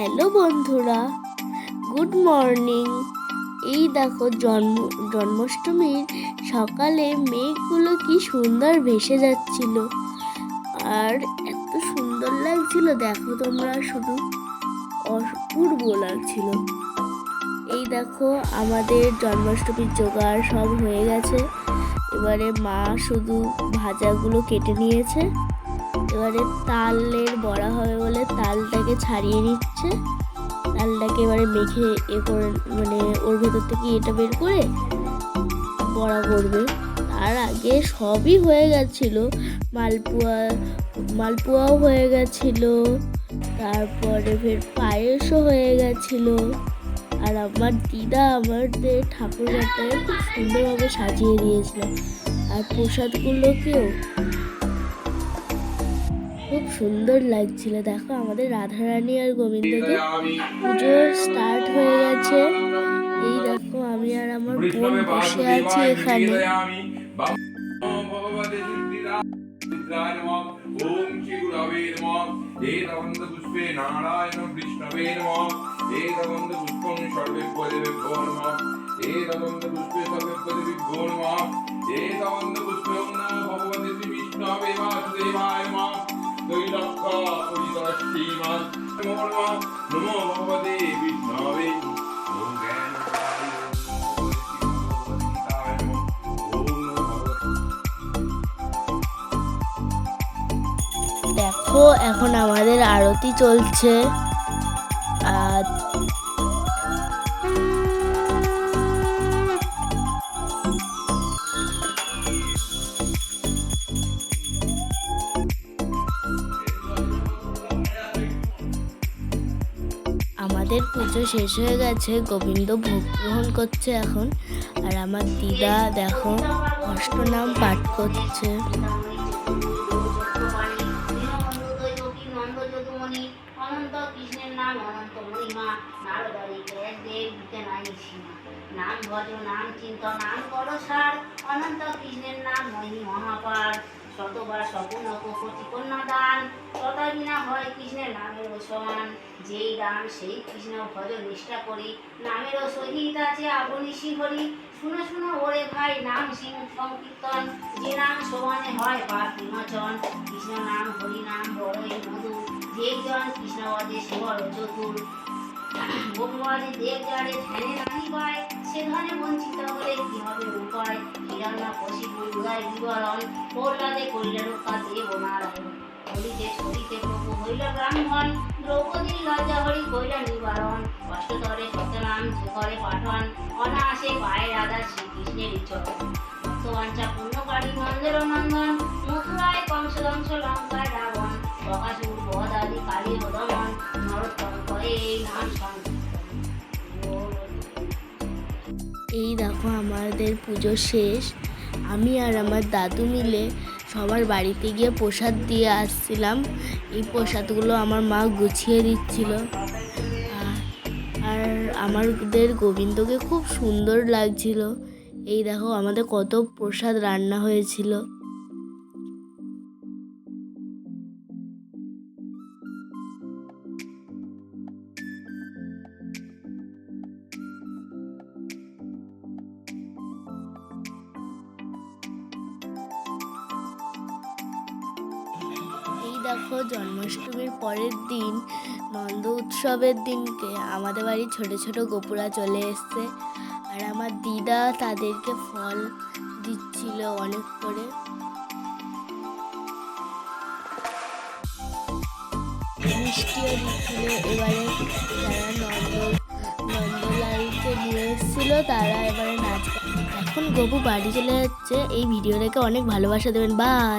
Hello বন্ধুরা, good morning. এই দেখো জন্ম, জন্মাষ্টমীর সকালে মেঘগুলো কি সুন্দর ভেসে যাচ্ছিল। আর এত সুন্দর লাগছিল, দেখো তোমরা শুধু অপূর্ব লাগছিল। এই দেখো আমাদের জন্মাষ্টমীর জোগাড় সব হয়ে গেছে। এবারে মা শুধু ভাজাগুলো কেটে নিয়েছে। এবারে তালের বড়া হবে বলে তালটাকে ছাড়িয়ে নিচ্ছে। তালটাকে এবারে মেখে এ করে মানে ওর ভেতর থেকে এটা বের করে বড়া করবে। তার আগে সবই হয়ে গেছিল। মালপোয়া, মালপোয়াও হয়ে গেছিল। তারপরে ফের পায়েসও হয়ে গেছিল। আর আমার দিদা আমাদের ঠাকুর ঘরটাকে খুব সুন্দরভাবে সাজিয়ে দিয়েছিল। আর প্রসাদগুলোকেও খুব সুন্দর লাগছিল। দেখো আমাদের রাধারানী আর গোবিন্দকে পুজো স্টার্ট হয়ে গেছে। এই দেখো আমি আর আমার বোন বসে আছি এখানে। ওম শ্রী গুরবে নমঃ। এতবন্ধ পুষ্পে নারায়ণ বিষ্ণবে নমঃ। এতবন্ধ পুষ্পং সর্বেভ্যো দেবেভ্যো নমঃ। এতবন্ধ পুষ্পে সর্বেভ্যো দেবেভ্যো নমঃ। এতবন্ধ দেখো এখন আমাদের আরতি চলছে। আমাদের পুজো শেষ হয়ে গেছে, গোবিন্দ ভোগ গ্রহণ করছে এখন। আর আমার দিদা দেখো অষ্টনাম পাঠ করছে। নাম ভজ, নাম চিন্ত, নাম করো সার। অনন্ত কৃষ্ণের নাম মহি মহাপার শতবার স্বপন কোটি কন্যা দান তথা বিনা হয় কৃষ্ণের নামের সমান যেই দান, সেই কৃষ্ণ ভজ নিষ্ঠা করি, নামেরও সহিত আছে আপনি হরি শুনো শুনো, ওরে ভাই, নাম সিং সংকীর্তন। যে নাম সমানে হয় পাপ বিমোচন। কৃষ্ণ নাম, হরি নাম, বড়ই মধু যেই জন কৃষ্ণ সে বড় চতুর। বহুবারে দেব ধ্যানে রানী পায় সে ধনে বঞ্চিত হলে কি হবে উপায় হিরণ্য কশিপু উদয় বিবরণ প্রহ্লাদে করিল রক্ষা দেব নারায়ণ হরিতে ছড়িতে প্রভু হইল ব্রাহ্মণ দ্রৌপদীর লজ্জা হরি কইল নিবারণ অষ্টতরে সত্যনাম যে করে পাঠন অনায়াসে পায় রাধা শ্রীকৃষ্ণের চরণ ভক্তবাঞ্ছা পূর্ণকারী মন্দির নন্দন মথুরায় কংসদংশ লঙ্কায় এই দেখো আমাদের পুজো শেষ। আমি আর আমার দাদু মিলে সবার বাড়িতে গিয়ে প্রসাদ দিয়ে আসছিলাম। এই প্রসাদগুলো আমার মা গুছিয়ে দিচ্ছিল। আর- আমাদের গোবিন্দকে খুব সুন্দর লাগছিল। এই দেখো আমাদের কত প্রসাদ রান্না হয়েছিল। দেখো, জন্মাষ্টমীর পরের দিন, নন্দ উৎসবের দিনকে আমাদের বাড়ি ছোট ছোট গোপুরা চলে এসছে। আর আমার দিদা তাদেরকে ফল দিচ্ছিল অনেক করে। মিষ্টিও দিচ্ছিল। এবারে যারা নন্দ, নন্দলালকে নিয়ে এসেছিল, তারা এবারে নাচ এখন গপু বাড়ি চলে যাচ্ছে। এই ভিডিওটাকে অনেক ভালোবাসা দেবেন। বাই